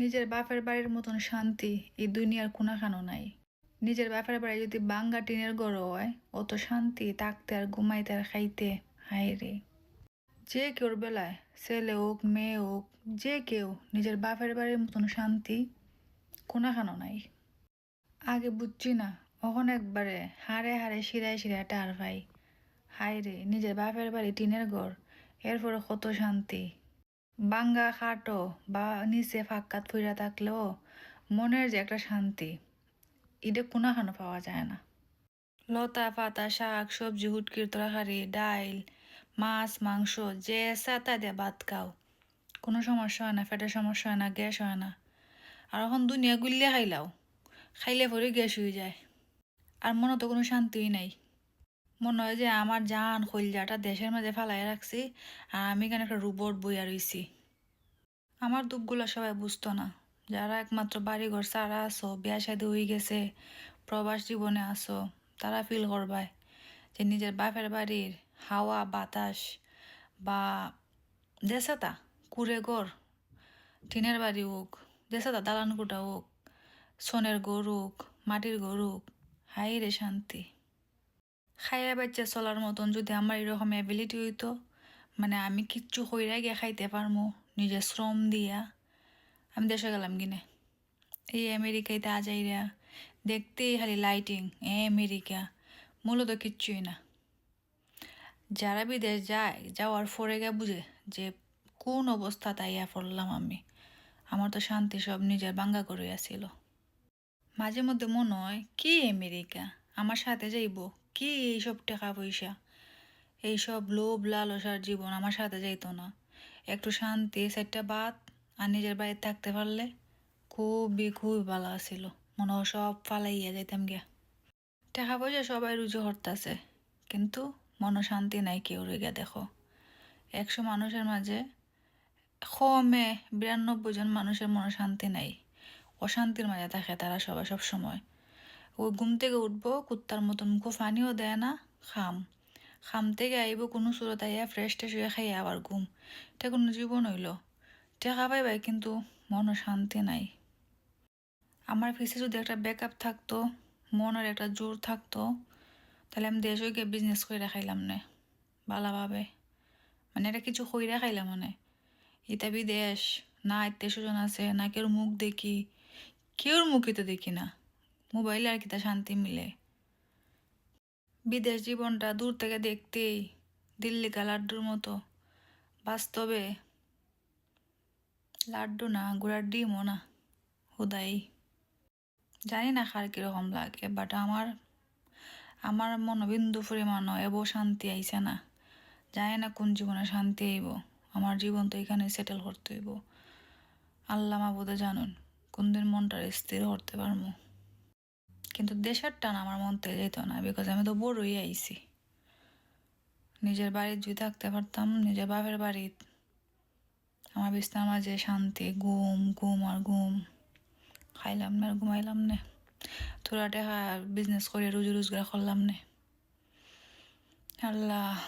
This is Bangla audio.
নিজের বাপের বাড়ির মতন শান্তি এই দুনিয়ার কোনাখানো নাই। নিজের বাপের বাড়ি যদি বাঙ্গা টিনের গড় হয়, অত শান্তি থাকতে আর ঘুমাইতে আর খাইতে হায় রে। যে কেউর বেলায় ছেলে হোক, মেয়ে হোক, যে কেউ নিজের বাপের বাড়ির মতন শান্তি কোনাখানো নাই। আগে বুঝছি না এখন একবারে হাড়ে হাড়ে শিরায় শিরায় টার ভাই। হায় রে, নিজের বাপের বাড়ি টিনের ঘর এরপরে কত শান্তি। বাঙ্গা খাটো বা নিচে ফাঁকাত ফুইরা থাকলেও মনের যে একটা শান্তি এটা কোনাখানো পাওয়া যায় না। লতা, পাতা, শাক, সবজি, হুটকির তরকারি, ডাইল, মাছ, মাংস, যে সাতা দিয়ে ভাত খাও। কোনো সমস্যা হয় না পেটের সমস্যা হয় না, গ্যাস হয় না। আর এখন দুনিয়া গুলিয়ে খাইলাও, খাইলে পরে গ্যাস হয়ে যায়। আর মনে তো কোনো শান্তিই নাই। মনে হয় যে আমার জান খৈলজাটা দেশের মাঝে ফালাই রাখছি, আর আমি কেন একটা রোবট বইয়া রইছি। আমার দুঃখগুলো সবাই বুঝতো না। যারা একমাত্র বাড়িঘর সারা আসো বিয়া শাদি হয়ে গেছে, প্রবাস জীবনে আসো তারা ফিল করবায় যে নিজের বাপের বাড়ির হাওয়া, বাতাস বা দেশাতা কুড়ে ঘর টিনের বাড়ি হোক, দেশাতা দালানকুটা হোক, সোনের গরু হোক, মাটির গরু হোক হাই রে শান্তি। খাইয়া বাচ্চা চলার মতন যদি আমার এরকম অ্যাবিলিটি হইতো মানে আমি কিচ্ছু হইরা গিয়ে খাইতে পারমো নিজের শ্রম দিয়া। আমি দেশে গেলাম কিনে। এই আমেরিকাইতে আজাইরা দেখতেই খালি লাইটিং এ আমেরিকা, মূলত কিচ্ছুই না। যারা বিদেশ যায়, যাওয়ার পরে গিয়ে বুঝে যে কোন অবস্থা তাইয়া পড়লাম আমি। আমার তো শান্তি সব নিজের বাঙ্গা করিয়াছিল মাঝে মধ্যে মনে হয়, কি আমেরিকা? আমার সাথে যাইব? কি এইসব টাকা পয়সা? এইসব লোভ লালসার জীবন আমার সাথে যাইতো না। একটু শান্তি সেটটা বাদ আর নিজের বাড়িতে থাকতে পারলে খুবই খুবই ভালো আছিল। মনে হয় সব ফালাইয়া যাইতাম গিয়া। টাকা পয়সা সবাই রুজু হরতাছে কিন্তু মন শান্তি নাই কেউ রেগে দেখো। একশো মানুষের মাঝে কমে বিরানব্বই জন মানুষের মনে শান্তি নাই। অশান্তির মাঝে থাকে তারা সবাই সব সময় ওই ঘুম থেকে উঠবো, কুত্তার মতন মুখো পানিও দেয় না, খাম। খাম থেকে আইব কোনো সুরত আইয়া ফ্রেশ ট্রেশ হয়ে খাইয়া আবার ঘুম। এটা কোনো জীবন হইল। টেকা পাইবাই কিন্তু মন শান্তি নাই। আমার পিছে যদি একটা ব্যাকআপ থাকতো মনের একটা জোর থাকতো, তাহলে আমি দেশ গিয়ে বিজনেস করে খাইলাম না ভালোভাবে মানে এটা কিছু কইরা খাইলাম মানে এটা বিদেশ না আত্মীয় স্বজন আছে, না কেউ মুখ দেখি, কেউর মুখই তো দেখি না। মোবাইলে আর কি তা শান্তি মিলে। বিদেশ জীবনটা দূর থেকে দেখতেই দিল্লি কা লাড্ডুর মতো। বাস্তবে লাড্ডু না, গুড়ার ডিমও না, হুদাই। জানি না খার কীরকম লাগে বাট আমার আমার মনোবিন্দু পরিমাণও এব শান্তি আইছে না। জানি না কোন জীবনে শান্তি আইব, আমার জীবন তো এখানে সেটেল করতে হইব। আল্লাহ মাবুদে জানুন কোন দিন মনটা স্থির করতে পারব কিন্তু দেশের টান আমার মন থেকে যেত না বিকজ আমি তো বড়ই আইছি। নিজের বাড়ির যদি থাকতে পারতাম, নিজের বাপের বাড়ির আমার বিছনার মাঝে শান্তি, ঘুম ঘুম আর ঘুম। খাইলাম না আর ঘুমাইলাম না। তোরা টাকা বিজনেস করে রুজি রোজগার করলাম না। আল্লাহ।